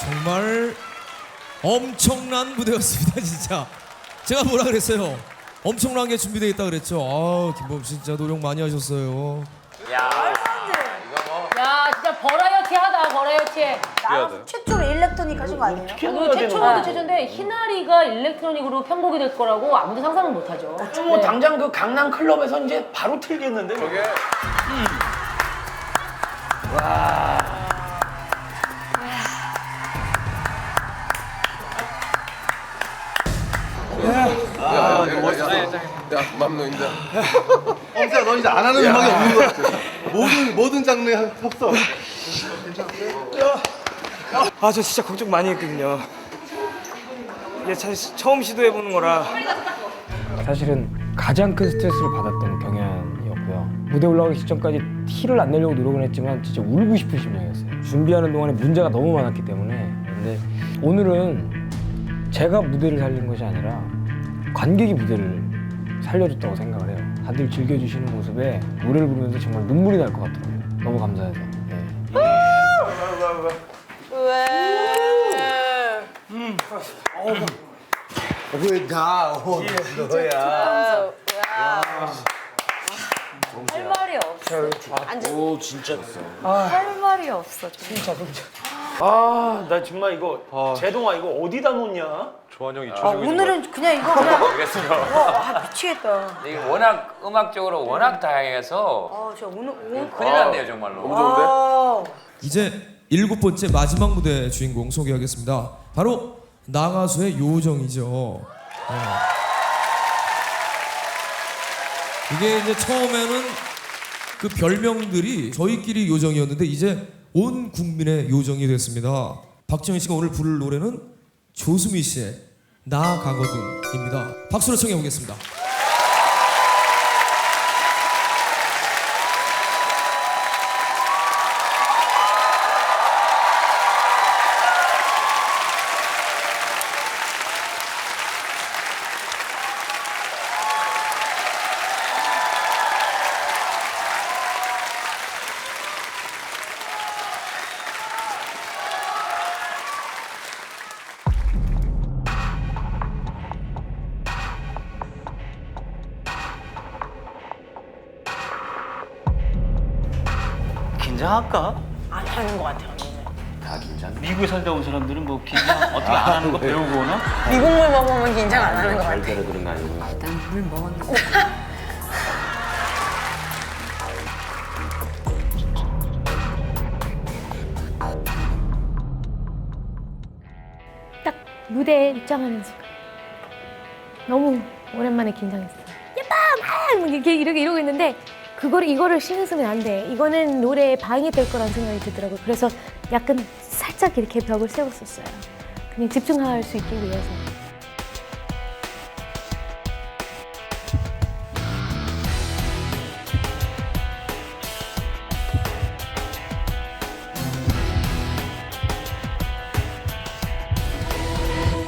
정말 엄청난 무대였습니다, 진짜. 제가 뭐라 그랬어요? 엄청난 게 준비되어 있다 그랬죠. 아, 김범 씨 진짜 노력 많이 하셨어요. 야, 진짜 버라이어티 하다, 버라이어티. 나와서 최초로 일렉트로닉 하신 거 아니에요? 이거 최초로도 최초인데 희나리가 일렉트로닉으로 편곡이 될 거라고 아무도 상상을 못 하죠. 뭐 당장 그 강남 클럽에서 이제 바로 틀겠는데. 뭐. 저게 야, 맘노인데. 엄지야 너 이제 안 하는 음악이 없는 거야. 모든 모든 장르에 섭서. 아저 진짜 걱정 많이 했거든요. 이게 사실 처음 시도해 보는 거라. 사실은 가장 큰 스트레스를 받았던 경연이었고요. 무대 올라가기 직전까지 티를 안 내려고 노력은 했지만 진짜 울고 싶은 심정이었어요. 준비하는 동안에 문제가 너무 많았기 때문에. 근데 오늘은 제가 무대를 살린 것이 아니라 관객이 무대를 살려줬다고 생각을 해요. 다들 즐겨주시는 모습에 노래를 부르면서 정말 눈물이 날 것 같더라고요. 너무 감사해서. 네. 왜나 어, 너야. 할 말이 없어. 할 말이 없어. 정말. 아, 나 정말 이거 제동아 이거 어디다 놓냐? 조한 형이 아, 오늘은 그냥 이거 그냥 어, 아, 미치겠다. 이게 워낙 음악적으로 워낙 다양해서 아, 저 오늘 오늘 큰일 났네요 정말로. 아, 이제 일곱 번째 마지막 무대 주인공 소개하겠습니다. 바로 나가수의 요정이죠. 네. 이게 이제 처음에는 그 별명들이 저희끼리 요정이었는데 이제 온 국민의 요정이 됐습니다. 박정희 씨가 오늘 부를 노래는 조수미 씨의 나 가거든입니다. 박수로 청해 보겠습니다. 긴장할까? 안 하는 것 같아요. 미국에 살다 온 사람들은 뭐 긴장 어떻게 안 하는 거 배우고 오나? 미국물 먹으면 긴장 안 하는 것 같아. 난물 먹었는데. 딱 무대에 입장하는 순간 너무 오랜만에 긴장했어요. 예뻐 막 이렇게 이렇게 이러고 있는데 그거를 이거를 신경 쓰면 안 돼. 이거는 노래에 방해 될 거라는 생각이 들더라고요. 그래서 약간 살짝 이렇게 벽을 세웠었어요. 그냥 집중할 수 있기 위해서.